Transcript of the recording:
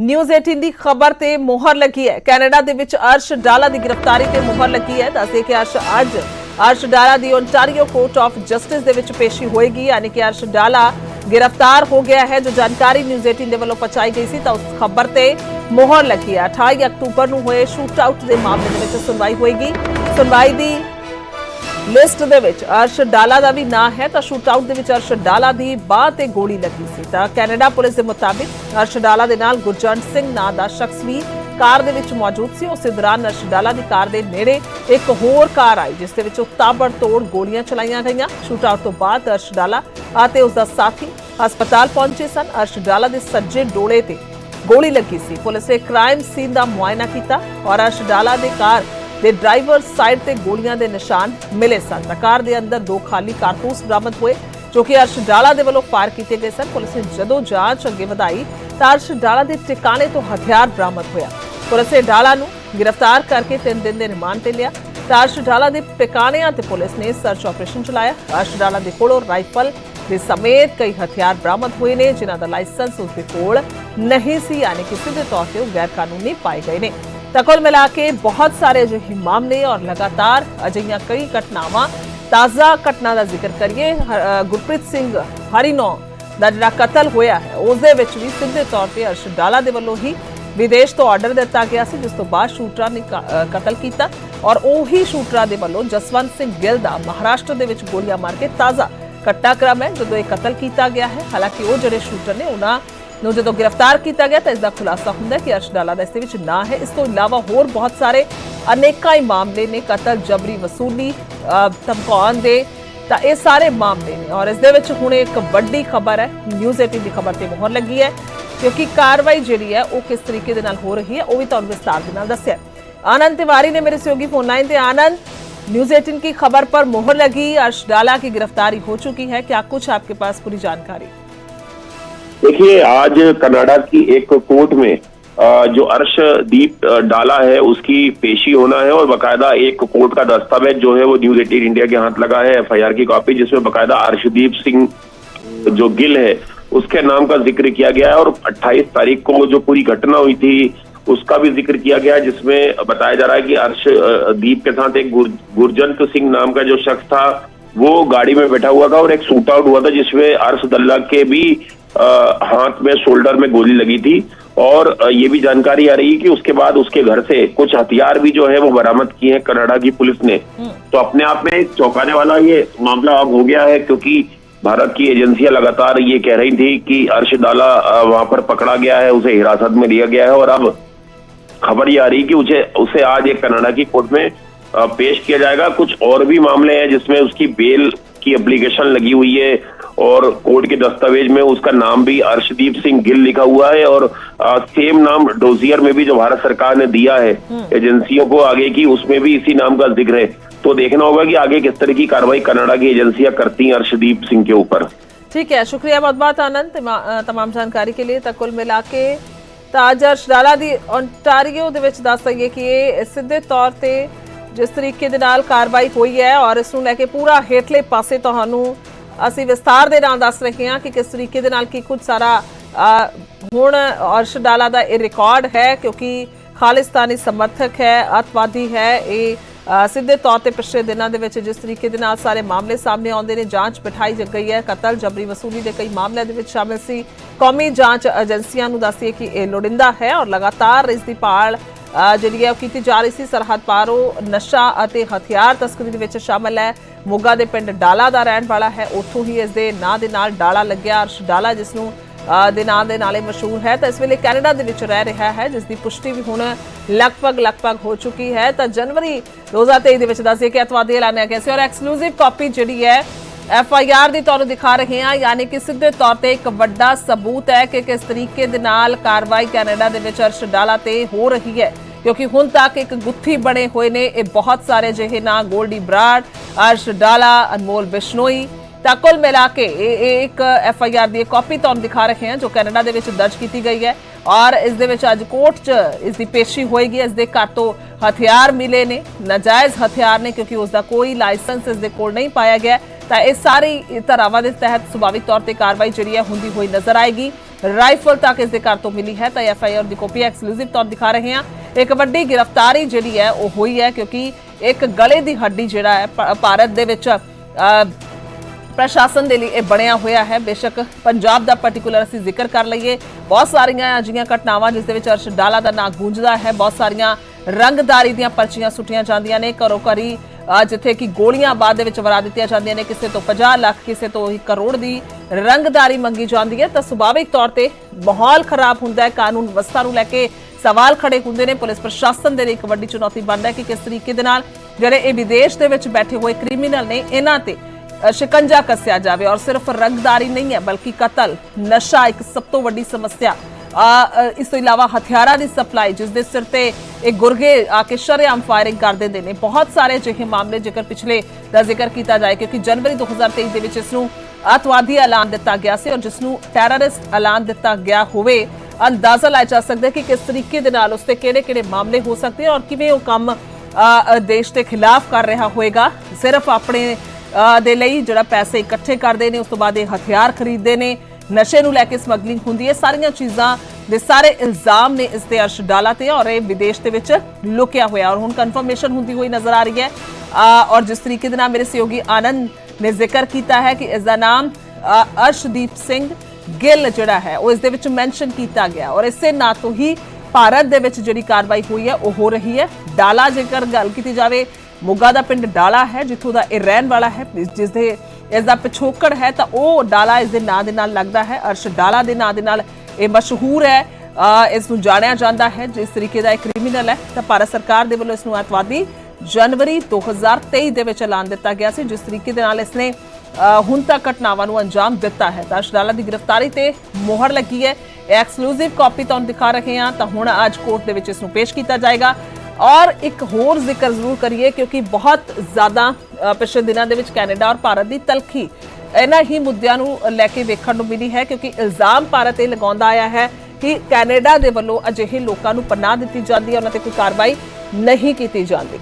News 18 ਦੀ ਖਬਰ ਤੇ ਮੋਹਰ ਲੱਗੀ ਹੈ। ਕੈਨੇਡਾ ਦੇ ਵਿੱਚ ਅਰਸ਼ ਡਾਲਾ ਦੀ ਗ੍ਰਿਫਤਾਰੀ ਤੇ ਮੋਹਰ ਲੱਗੀ ਹੈ। ਦੱਸਦੇ ਕਿ ਅਰਸ਼ ਅੱਜ ਅਰਸ਼ ਡਾਲਾ ਦੀ ਓਨਟਾਰੀਓ ਕੋਰਟ ਆਫ ਜਸਟਿਸ ਦੇ ਵਿੱਚ ਪੇਸ਼ੀ ਹੋਏਗੀ। ਯਾਨੀ ਕਿ ਅਰਸ਼ ਡਾਲਾ ਗ੍ਰਿਫਤਾਰ ਹੋ ਗਿਆ ਹੈ, ਜੋ ਜਾਣਕਾਰੀ ਨਿਊਜ਼ 18 ਦੇ ਵੱਲੋਂ ਪਹੁੰਚਾਈ ਗਈ ਸੀ, ਤਾਂ ਉਸ ਖਬਰ ਤੇ ਮੋਹਰ ਲੱਗੀ ਹੈ। 28 ਅਕਤੂਬਰ ਨੂੰ ਹੋਏ ਸ਼ੂਟ ਆਊਟ ਦੇ ਮਾਮਲੇ ਦੇ ਵਿੱਚ ਸੁਣਵਾਈ ਹੋਏਗੀ। ਸੁਣਵਾਈ ਦੀ ਲਿਸਟ ਦੇ ਵਿੱਚ ਅਰਸ਼ ਡਾਲਾ ਦਾ ਵੀ ਨਾਂ ਹੈ, ਤਾਂ ਸ਼ੂਟ ਆਊਟ ਦੇ ਵਿੱਚ ਅਰਸ਼ ਡਾਲਾ ਦੀ ਬਾਹ ਤੇ ਗੋਲੀ ਲੱਗੀ ਸੀ। ਤਾਂ ਕੈਨੇਡਾ ਪੁਲਿਸ ਦੇ ਮੁਤਾਬਿਕ ਅਰਸ਼ ਡਾਲਾ ਦੇ ਨਾਲ ਗੁਰਜੰਟ ਸਿੰਘ ਨਾਂ ਦਾ ਸ਼ਖਸ ਵੀ ਕਾਰ ਦੇ ਵਿੱਚ ਮੌਜੂਦ ਸੀ। ਉਸੇ ਦੌਰਾਨ ਅਰਸ਼ ਡਾਲਾ ਦੀ ਕਾਰ ਦੇ ਨੇੜੇ ਇੱਕ ਹੋਰ ਕਾਰ ਆਈ, ਜਿਸ ਦੇ ਵਿੱਚ ਤਾਬੜਤੋੜ ਗੋਲੀਆਂ ਚਲਾਈਆਂ ਗਈਆਂ। ਸ਼ੂਟ ਤੋਂ ਬਾਅਦ ਅਰਸ਼ ਡਾਲਾ ਅਤੇ ਉਸ ਦਾ ਸਾਥੀ ਹਸਪਤਾਲ ਪਹੁੰਚੇ ਸਨ। ਅਰਸ਼ ਡਾਲਾ ਦੇ ਸੱਜੇ ਡੋਲੇ ਤੇ ਗੋਲੀ ਲੱਗੀ ਸੀ। ਪੁਲਿਸ ਨੇ ਕ੍ਰਾਈਮ ਸੀਨ ਦਾ ਮੁਆਇਨਾ ਕੀਤਾ ਔਰ ਅਰਸ਼ ਡਾਲਾ ਦੇ ਕਾਰ ਦੇ ਡਰਾਈਵਰ ਸਾਈਡ ਤੇ ਗੋਲੀਆਂ ਦੇ ਨਿਸ਼ਾਨ ਮਿਲੇ ਸਨ। ਕਾਰ ਦੇ ਅੰਦਰ ਦੋ ਖਾਲੀ ਕਾਰਤੂਸ ਬਰਾਮਦ ਹੋਏ, ਜੋ ਕਿ ਅਰਸ਼ ਡਾਲਾ ਦੇ ਵੱਲੋਂ ਫਾਇਰ ਕੀਤੇ ਗਏ ਸਨ। ਪੁਲਿਸ ਨੇ ਜਦੋਂ ਜਾਂਚ ਅੱਗੇ ਵਧਾਈ, ਤਾਂ ਅਰਸ਼ ਡਾਲਾ ਦੇ ਟਿਕਾਣੇ ਤੋਂ ਹਥਿਆਰ ਬਰਾਮਦ ਹੋਇਆ। ਪੁਲਿਸ ਨੇ ਡਾਲਾ ਨੂੰ ਗ੍ਰਿਫਤਾਰ ਕਰਕੇ 3 ਦਿਨ ਦੇ ਰਿਮਾਂਡ ਤੇ ਲਿਆ। ਤਾਂ ਅਰਸ਼ ਡਾਲਾ ਦੇ ਟਿਕਾਣਿਆਂ ਤੇ ਪੁਲਿਸ ਨੇ ਸਰਚ ਆਪਰੇਸ਼ਨ ਚਲਾਇਆ। ਅਰਸ਼ ਡਾਲਾ ਦੇ ਕੋਲੋਂ ਰਾਈਫਲ ਦੇ ਸਮੇਤ ਕਈ ਹਥਿਆਰ ਬਰਾਮਦ ਹੋਏ ਨੇ, ਜਿਨ੍ਹਾਂ ਦਾ ਲਾਇਸੈਂਸ ਉਸ ਦੇ ਕੋਲ ਨਹੀਂ ਸੀ, ਯਾਨੀ ਕਿਸੇ ਦੇ ਤੌਰ ਤੇ ਉਹ ਗੈਰ ਕਾਨੂੰਨੀ ਪਾਏ ਗਏ ਨੇ। ਤਾਂ ਕੁੱਲ ਮਿਲਾ ਕੇ ਬਹੁਤ ਸਾਰੇ ਅਜਿਹੇ ਮਾਮਲੇ ਔਰ ਲਗਾਤਾਰ ਅਜਿਹੀਆਂ ਕਈ ਘਟਨਾਵਾਂ, ਤਾਜ਼ਾ ਘਟਨਾ ਦਾ ਜ਼ਿਕਰ ਕਰੀਏ ਗੁਰਪ੍ਰੀਤ ਸਿੰਘ ਹਰੀਨੋ ਦਾ ਜਿਹੜਾ ਕਤਲ ਹੋਇਆ ਹੈ ਉਸ ਦੇ ਵਿੱਚ ਵੀ ਸਿੱਧੇ ਤੌਰ ਤੇ ਅਰਸ਼ ਡਾਲਾ ਦੇ ਵੱਲੋਂ ਹੀ ਵਿਦੇਸ਼ ਤੋਂ ਆਰਡਰ ਦਿੱਤਾ ਗਿਆ ਸੀ, ਜਿਸ ਤੋਂ ਬਾਅਦ ਸ਼ੂਟਰਾਂ ਨੇ ਕਤਲ ਕੀਤਾ ਔਰ ਉਹੀ ਸ਼ੂਟਰਾਂ ਦੇ ਵੱਲੋਂ ਜਸਵੰਤ ਸਿੰਘ ਗਿੱਲ ਦਾ ਮਹਾਰਾਸ਼ਟਰ ਦੇ ਵਿੱਚ ਗੋਲੀਆਂ ਮਾਰ ਕੇ ਤਾਜ਼ਾ ਘਟਨਾਕ੍ਰਮ ਹੈ, ਜਦੋਂ ਇਹ ਕਤਲ ਕੀਤਾ ਗਿਆ ਹੈ। ਹਾਲਾਂਕਿ ਉਹ ਜਿਹੜੇ ਸ਼ੂਟਰ ਨੇ, ਉਹਨਾਂ ਨੂੰ ਜਦੋਂ ਗ੍ਰਿਫਤਾਰ ਕੀਤਾ ਗਿਆ ਤਾਂ ਇਸ ਦਾ ਖੁਲਾਸਾ ਹੁੰਦਾ ਹੈ ਕਿ ਅਰਸ਼ ਡਾਲਾ ਦਾ ਇਸ ਦੇ ਵਿੱਚ ਨਾਂ ਹੈ ਇਸ ਤੋਂ ਇਲਾਵਾ ਹੋਰ ਬਹੁਤ ਸਾਰੇ ਅਨੇਕਾਂ ਹੀ ਮਾਮਲੇ ਨੇ ਕਤਲ ਜਬਰੀ ਵਸੂਲੀ ਅ, ਧਮਕਾਉਣ ਦੇ ਤਾਂ ਇਹ ਸਾਰੇ ਮਾਮਲੇ ਨੇ ਔਰ ਇਸ ਦੇ ਵਿੱਚ ਹੁਣ ਇੱਕ ਵੱਡੀ ਖਬਰ ਹੈ ਨਿਊਜ਼ 18 ਦੀ ਖਬਰ ਤੇ ਮੋਹਰ ਲੱਗੀ ਹੈ ਕਿਉਂਕਿ ਕਾਰਵਾਈ ਜਿਹੜੀ ਹੈ ਉਹ ਕਿਸ ਤਰੀਕੇ ਦੇ ਨਾਲ ਹੋ ਰਹੀ ਹੈ ਉਹ ਵੀ ਤੁਹਾਨੂੰ ਵਿਸਤਾਰ ਦੇ ਨਾਲ ਦੱਸਿਆ आनंद तिवारी ने मेरे सहयोगी फोन लाइन थे आनंद न्यूज 18 की खबर पर मोहर लगी अर्श डाला की गिरफ्तारी हो चुकी है क्या कुछ आपके पास पूरी जानकारी देखिए आज कनाडा की एक कोर्ट में जो अर्शदीप डाला है उसकी पेशी होना है और बकायदा एक कोर्ट का दस्तावेज़ जो है वो न्यूज़ एटीन इंडिया के हाथ लगा है एफआईआर की कॉपी जिसमें बकायदा अर्शदीप सिंह जो गिल है उसके नाम का ज़िक्र किया गया है और 28 तारीख को जो पूरी घटना हुई थी उसका भी ज़िक्र किया गया जिसमें बताया जा रहा है कि अर्शदीप के साथ एक गुर, गुरजंत सिंह नाम का जो शख्स था वो गाड़ी में बैठा हुआ था और एक सूट आउट हुआ था जिसमें अर्श दल्ला के भी अ, हाथ में शोल्डर में गोली लगी थी। और ये भी जानकारी आ रही है कि उसके बाद उसके घर से कुछ हथियार भी जो है वो बरामद किए हैं कनाडा की पुलिस ने। तो अपने आप में चौंकाने वाला ये मामला अब हो गया है क्योंकि भारत की एजेंसियाँ लगातार ये कह रही थी कि अर्श डाला वहाँ पर पकड़ा गया है उसे हिरासत में लिया गया है और अब खबर ये आ रही कि उसे उसे आज एक कनाडा की कोर्ट में पेश किया जाएगा कुछ और भी मामले हैं जिसमें उसकी बेल की एप्लीकेशन लगी हुई है और कोर्ट के दस्तावेज में उसका नाम भी अर्शदीप सिंह गिल लिखा हुआ है और अ, सेम नाम डोजियर में भी जो भारत सरकार ने दिया है एजेंसियों को आगे की उसमें भी इसी नाम का जिक्र है तो देखना होगा कि आगे किस तरह की कार्रवाई कनाडा की एजेंसियां करती हैं अर्शदीप सिंह के ऊपर ठीक है शुक्रिया बहुत बहुत आनंद तमा- अ, तमाम ਜਾਣਕਾਰੀ के लिए ਤਾਂ ਕੁੱਲ ਮਿਲਾ ਕੇ ਤਾਂ ਅੱਜ ਅਰਸ਼ ਡਾਲਾ ਦੀ ਓਨਟਾਰੀਓ ਦੇ ਵਿੱਚ ਦੱਸ ਦਈਏ ਕਿ ਇਹ ਸਿੱਧੇ ਤੌਰ ਤੇ ਜਿਸ ਤਰੀਕੇ ਦੇ ਨਾਲ ਕਾਰਵਾਈ ਹੋਈ ਹੈ ਔਰ ਇਸ ਨੂੰ ਲੈ ਕੇ ਪੂਰਾ ਹੇਠਲੇ ਪਾਸੇ ਤੁਹਾਨੂੰ ਅਸੀਂ ਵਿਸਤਾਰ ਦੇ ਨਾਲ ਦੱਸ ਰਹੇ ਹਾਂ ਕਿ ਕਿਸ ਤਰੀਕੇ ਦੇ ਨਾਲ ਕੀ ਕੁਝ ਸਾਰਾ ਹੁਣ ਅਰਸ਼ ਦਾ ਇਹ ਰਿਕਾਰਡ ਹੈ ਕਿਉਂਕਿ ਖਾਲਿਸਤਾਨੀ ਸਮਰਥਕ ਹੈ, ਅਤਵਾਦੀ ਹੈ, ਇਹ ਸਿੱਧੇ ਤੌਰ ਤੇ ਪਿਛਲੇ ਦਿਨਾਂ ਦੇ ਵਿੱਚ ਜਿਸ ਤਰੀਕੇ ਦੇ ਨਾਲ ਸਾਰੇ ਮਾਮਲੇ ਸਾਹਮਣੇ ਆਉਂਦੇ ਨੇ, ਜਾਂਚ ਬਿਠਾਈ ਜ ਗਈ ਹੈ, ਕਤਲ, ਜਬਰੀ ਵਸੂਲੀ ਦੇ ਕਈ ਮਾਮਲਿਆਂ ਦੇ ਵਿੱਚ ਸ਼ਾਮਿਲ ਸੀ। ਕੌਮੀ ਜਾਂਚ ਏਜੰਸੀਆਂ ਨੂੰ ਦੱਸੀਏ ਕਿ ਇਹ ਲੋੜਿੰਦਾ ਹੈ ਔਰ ਲਗਾਤਾਰ ਇਸ ਦੀ ਭਾਲ ਜਿਹੜੀ ਹੈ ਉਹ ਕੀਤੀ ਜਾ ਰਹੀ ਸੀ, ਸਰਹੱਦ ਪਾਰੋਂ, ਨਸ਼ਾ ਅਤੇ ਹਥਿਆਰ ਤਸਕਰੀ ਦੇ ਵਿੱਚ ਸ਼ਾਮਲ ਹੈ। ਮੋਗਾ ਦੇ ਪਿੰਡ ਡਾਲਾ ਦਾ ਰਹਿਣ ਵਾਲਾ ਹੈ। ਉੱਥੋਂ ਹੀ ਇਸ ਦੇ ਨਾਂ ਦੇ ਨਾਲ ਡਾਲਾ ਲੱਗਿਆ ਅਰਸ਼ ਡਾਲਾ ਜਿਸ ਨੂੰ ਦੇ ਨਾਂ ਦੇ ਨਾਲੇ ਮਸ਼ਹੂਰ ਹੈ। ਤਾਂ ਇਸ ਵੇਲੇ ਕੈਨੇਡਾ ਦੇ ਵਿੱਚ ਰਹਿ ਰਿਹਾ ਹੈ, ਜਿਸ ਦੀ ਪੁਸ਼ਟੀ ਵੀ ਹੁਣ ਲਗਭਗ ਲਗਭਗ ਹੋ ਚੁੱਕੀ ਹੈ। ਤਾਂ ਜਨਵਰੀ 2023 ਦੇ ਵਿੱਚ ਦੱਸਿਆ ਕਿ ਅਤਵਾਦੀ ਐਲਾਨਿਆ ਗਿਆ ਸੀ ਔਰ ਐਕਸਕਲੂਸਿਵ ਕਾਪੀ ਜਿਹੜੀ ਹੈ, ਐਫ ਆਈ ਆਰ ਦੀ ਤੁਹਾਨੂੰ ਦਿਖਾ ਰਹੇ ਹਾਂ। ਯਾਨੀ ਕਿ ਸਿੱਧੇ ਤੌਰ ਤੇ ਇੱਕ ਵੱਡਾ ਸਬੂਤ ਹੈ ਕਿ ਕਿਸ ਤਰੀਕੇ ਦੇ ਨਾਲ ਕਾਰਵਾਈ ਕੈਨੇਡਾ ਦੇ ਵਿੱਚ ਅਰਸ਼ ਡਾਲਾ ਤੇ ਹੋ ਰਹੀ ਹੈ। ਕਿਉਂਕਿ ਹੁਣ ਤੱਕ ਇੱਕ ਗੁੱਥੀ ਬਣੇ ਹੋਏ ਨੇ ਇਹ ਬਹੁਤ ਸਾਰੇ ਜਿਹੇ ਨਾਂ, ਗੋਲਡੀ ਬਰਾਡ ਅਰਸ਼ ਡਾਲਾ, ਅਨਮੋਲ ਬਿਸ਼ਨੋਈ। ਤਾਂ ਕੁੱਲ ਮਿਲਾ ਕੇ ਇਹ ਇਹ ਇੱਕ ਐਫ ਆਈ ਆਰ ਦੀ ਕਾਪੀ ਤੁਹਾਨੂੰ ਦਿਖਾ ਰਹੇ ਹਾਂ ਜੋ ਕੈਨੇਡਾ ਦੇ ਵਿੱਚ ਦਰਜ ਕੀਤੀ ਗਈ ਹੈ। ਔਰ ਇਸ ਦੇ ਵਿੱਚ ਅੱਜ ਕੋਰਟ 'ਚ ਇਸ ਦੀ ਪੇਸ਼ੀ ਹੋਏਗੀ। ਇਸ ਦੇ ਘਰ ਤੋਂ ਹਥਿਆਰ ਮਿਲੇ ਨੇ, ਨਾਜਾਇਜ਼ ਹਥਿਆਰ ਨੇ ਕਿਉਂਕਿ ਉਸ ਦਾ ਕੋਈ ਲਾਇਸੈਂਸ ਇਸ ਦੇ ਕੋਲ ਨਹੀਂ ਪਾਇਆ ਗਿਆ। ਤਾਂ ਇਹ ਸਾਰੀ ਧਾਰਾਵਾਂ ਦੇ ਤਹਿਤ ਸੁਭਾਵਿਕ ਤੌਰ ਤੇ ਕਾਰਵਾਈ ਜਿਹੜੀ ਹੈ ਹੁੰਦੀ ਹੋਈ ਨਜ਼ਰ ਆਏਗੀ। ਰਾਈਫਲ ਤੱਕ ਇਸ ਦੇ ਘਰ ਤੋਂ ਮਿਲੀ ਹੈ, ਤਾਂ ਐਫ ਆਈ ਆਰ ਦੀ ਕਾਪੀ ਐਕਸਕਲੂਸਿਵ ਤੌਰ ਦਿਖਾ ਰਹੇ ਹਾਂ। ਇੱਕ ਵੱਡੀ ਗ੍ਰਿਫਤਾਰੀ ਜਿਹੜੀ ਹੈ ਉਹ ਹੋਈ ਹੈ ਕਿਉਂਕਿ ਇੱਕ ਗਲੇ ਦੀ ਹੱਡੀ ਜਿਹੜਾ ਹੈ ਭਾਰਤ ਦੇ ਵਿੱਚ ਪ੍ਰਸ਼ਾਸਨ ਦੇ ਲਈ ਇਹ ਬਣਿਆ ਹੋਇਆ ਹੈ। ਬੇਸ਼ੱਕ ਪੰਜਾਬ ਦਾ ਪਾਰਟਿਕੂਲਰ ਅਸੀਂ ਜ਼ਿਕਰ ਕਰ ਲਈਏ। ਬਹੁਤ ਸਾਰੀਆਂ ਅਜਿਹੀਆਂ ਘਟਨਾਵਾਂ ਜਿਸ ਦੇ ਵਿੱਚ ਅਰਸ਼ ਡਾਲਾ ਦਾ ਨਾਂ ਗੂੰਜਦਾ ਹੈ। ਬਹੁਤ ਸਾਰੀਆਂ ਰੰਗਦਾਰੀ ਦੀਆਂ ਪਰਚੀਆਂ ਸੁੱਟੀਆਂ ਜਾਂਦੀਆਂ ਨੇ। ਘਰੋ ਘਰੀ ਅ, ਜਿੱਥੇ ਕਿ ਗੋਲੀਆਂ ਬਾਅਦ ਦੇ ਵਿੱਚ ਵਰਾ ਦਿੱਤੀਆਂ ਜਾਂਦੀਆਂ ਨੇ। ਕਿਸੇ ਤੋਂ 50 ਲੱਖ ਕਿਸੇ ਤੋਂ 1 ਕਰੋੜ ਦੀ ਰੰਗਦਾਰੀ ਮੰਗੀ ਜਾਂਦੀ ਹੈ। ਤਾਂ ਸੁਭਾਵਿਕ ਤੌਰ ਤੇ ਮਾਹੌਲ ਖਰਾਬ ਹੁੰਦਾ ਹੈ। ਕਾਨੂੰਨ ਵਿਵਸਥਾ ਨੂੰ ਲੈ ਕੇ ਸਵਾਲ ਖੜੇ ਹੁੰਦੇ ਨੇ। ਪੁਲਿਸ ਪ੍ਰਸ਼ਾਸਨ ਦੇ ਲਈ ਇੱਕ ਵੱਡੀ ਚੁਣੌਤੀ ਬਣਦਾ ਹੈ ਕਿ ਕਿਸ ਤਰੀਕੇ ਦੇ ਨਾਲ ਜਿਹੜੇ ਇਹ ਵਿਦੇਸ਼ ਦੇ ਵਿੱਚ ਬੈਠੇ ਹੋਏ ਕ੍ਰਿਮੀਨਲ ਨੇ, ਇਹਨਾਂ ਤੇ ਸ਼ਿਕੰਜਾ ਕੱਸਿਆ ਜਾਵੇ। ਔਰ ਸਿਰਫ ਰੰਗਦਾਰੀ ਨਹੀਂ ਹੈ, ਬਲਕਿ ਕਤਲ, ਨਸ਼ਾ ਇੱਕ ਸਭ ਤੋਂ ਵੱਡੀ ਸਮੱਸਿਆ। ਇਸ ਤੋਂ ਇਲਾਵਾ ਹਥਿਆਰਾਂ ਦੀ ਸਪਲਾਈ, ਜਿਸ ਦੇ ਸਿਰ ਤੇ ਇਹ ਗੁਰਗੇ ਆ ਕੇ ਸ਼ਰੇਆਮ ਫਾਇਰਿੰਗ ਕਰ ਦਿੰਦੇ ਨੇ। ਬਹੁਤ ਸਾਰੇ ਅਜਿਹੇ ਮਾਮਲੇ ਜੇਕਰ ਪਿਛਲੇ ਦਾ ਜ਼ਿਕਰ ਕੀਤਾ ਜਾਏ, ਕਿਉਂਕਿ ਜਨਵਰੀ 2023 ਦੇ ਵਿੱਚ ਇਸ ਨੂੰ ਅੱਤਵਾਦੀ ਐਲਾਨ ਦਿੱਤਾ ਗਿਆ ਸੀ। ਔਰ ਜਿਸ ਨੂੰ ਟੈਰਰਿਸਟ ਐਲਾਨ ਦਿੱਤਾ ਗਿਆ ਹੋਵੇ ਅੰਦਾਜ਼ਾ ਲਾਇਆ ਜਾ ਸਕਦਾ ਹੈ ਕਿ ਕਿਸ ਤਰੀਕੇ ਦੇ ਨਾਲ ਉਸ ਤੇ ਕਿਹੜੇ-ਕਿਹੜੇ ਮਾਮਲੇ ਹੋ ਸਕਦੇ ਔਰ ਕਿਵੇਂ ਉਹ ਕੰਮ ਦੇਸ਼ ਦੇ ਖਿਲਾਫ ਕਰ ਰਿਹਾ ਹੋਵੇਗਾ ਸਿਰਫ ਆਪਣੇ ਦੇ ਲਈ ਜਿਹੜਾ ਪੈਸੇ ਇਕੱਠੇ ਕਰਦੇ ਨੇ, ਉਸ ਤੋਂ ਬਾਅਦ ਇਹ ਹਥਿਆਰ ਖਰੀਦਦੇ ਨੇ, ਨਸ਼ੇ ਨੂੰ ਲੈ ਕੇ ਸਮਗਲਿੰਗ ਹੁੰਦੀ ਹੈ। ਸਾਰੀਆਂ ਚੀਜ਼ਾਂ ਦੇ ਸਾਰੇ ਇਲਜ਼ਾਮ ਨੇ ਇਸ ਤੇ ਅਰਸ਼ ਡਾਲਾ ਤੇ ਔਰ ਇਹ ਵਿਦੇਸ਼ ਦੇ ਵਿੱਚ ਲੁਕਿਆ ਹੋਇਆ ਔਰ ਹੁਣ ਕਨਫਰਮੇਸ਼ਨ ਹੁੰਦੀ ਹੋਈ ਨਜ਼ਰ ਆ ਰਹੀ ਹੈ। ਔਰ ਜਿਸ ਤਰੀਕੇ ਦੇ ਨਾਲ ਮੇਰੇ ਸਹਿਯੋਗੀ ਆਨੰਦ ਨੇ ਜ਼ਿਕਰ ਕੀਤਾ ਹੈ ਕਿ ਇਸ ਦਾ ਨਾਮ ਅਰਸ਼ਦੀਪ ਸਿੰਘ ਗਿੱਲ ਜਿਹੜਾ ਹੈ ਉਹ ਇਸ ਦੇ ਵਿੱਚ ਮੈਂਸ਼ਨ ਕੀਤਾ ਗਿਆ। ਔਰ ਇਸੇ ਨਾਂ ਤੋਂ ਹੀ ਭਾਰਤ ਦੇ ਵਿੱਚ ਜਿਹੜੀ ਕਾਰਵਾਈ ਹੋਈ ਹੈ ਉਹ ਹੋ ਰਹੀ ਹੈ। ਡਾਲਾ ਜੇਕਰ ਗੱਲ ਕੀਤੀ ਜਾਵੇ ਮੋਗਾ ਦਾ ਪਿੰਡ ਡਾਲਾ ਹੈ ਜਿੱਥੋਂ ਦਾ ਇਹ ਰਹਿਣ ਵਾਲਾ ਹੈ ਜਿਸ- ਜਿਸ ਦੇ ਇਸ ਦਾ ਪਿਛੋਕੜ ਹੈ ਤਾਂ ਉਹ ਡਾਲਾ ਇਸ ਦੇ ਨਾਂ ਦੇ ਨਾਲ ਲੱਗਦਾ ਹੈ। ਅਰਸ਼ ਡਾਲਾ ਦੇ ਨਾਂ ਦੇ ਨਾਲ ਇਹ ਮਸ਼ਹੂਰ ਹੈ। ਇਸ ਨੂੰ ਜਾਣਿਆ ਜਾਂਦਾ ਹੈ ਜਿਸ ਤਰੀਕੇ ਦਾ ਇਹ ਕ੍ਰਿਮੀਨਲ ਹੈ। ਤਾਂ ਭਾਰਤ ਸਰਕਾਰ ਦੇ ਵੱਲੋਂ ਇਸ ਨੂੰ ਅੱਤਵਾਦੀ ਜਨਵਰੀ 2023 ਦੇ ਵਿੱਚ ਐਲਾਨ ਦਿੱਤਾ ਗਿਆ ਸੀ ਜਿਸ ਤਰੀਕੇ ਦੇ ਨਾਲ ਇਸਨੇ ਅ, ਹੁਣ ਤੱਕ ਘਟਨਾਵਾਂ ਨੂੰ ਅੰਜਾਮ ਦਿੱਤਾ ਹੈ। ਦਰਸ਼ਦਾਲਾ ਦੀ ਗ੍ਰਿਫਤਾਰੀ ਤੇ ਮੋਹਰ ਲੱਗੀ ਹੈ। ਇਹ ਐਕਸਕਲੂਸਿਵ ਕਾਪੀ ਤੁਹਾਨੂੰ ਦਿਖਾ ਰਹੇ ਹਾਂ। ਤਾਂ ਹੁਣ ਅੱਜ ਕੋਰਟ ਦੇ ਵਿੱਚ ਇਸ ਨੂੰ ਪੇਸ਼ ਕੀਤਾ ਜਾਏਗਾ। ਔਰ ਇੱਕ ਹੋਰ ਜ਼ਿਕਰ ਜ਼ਰੂਰ ਕਰੀਏ, ਕਿਉਂਕਿ ਬਹੁਤ ਜ਼ਿਆਦਾ ਪਿਛਲੇ ਦਿਨਾਂ ਦੇ ਵਿੱਚ ਕੈਨੇਡਾ ਔਰ ਭਾਰਤ ਦੀ ਤਲਖੀ ਇਹਨਾਂ ਹੀ ਮੁੱਦਿਆਂ ਨੂੰ ਲੈ ਕੇ ਵੇਖਣ ਨੂੰ ਮਿਲੀ ਹੈ, ਕਿਉਂਕਿ ਇਲਜ਼ਾਮ ਭਾਰਤ ਇਹ ਲਗਾਉਂਦਾ ਆਇਆ ਹੈ ਕਿ ਕੈਨੇਡਾ ਦੇ ਵੱਲੋਂ ਅਜਿਹੇ ਲੋਕਾਂ ਨੂੰ ਪਨਾਹ ਦਿੱਤੀ ਜਾਂਦੀ ਹੈ। ਉਹਨਾਂ ਤੇ ਕੋਈ ਕਾਰਵਾਈ ਨਹੀਂ ਕੀਤੀ ਜਾਂਦੀ।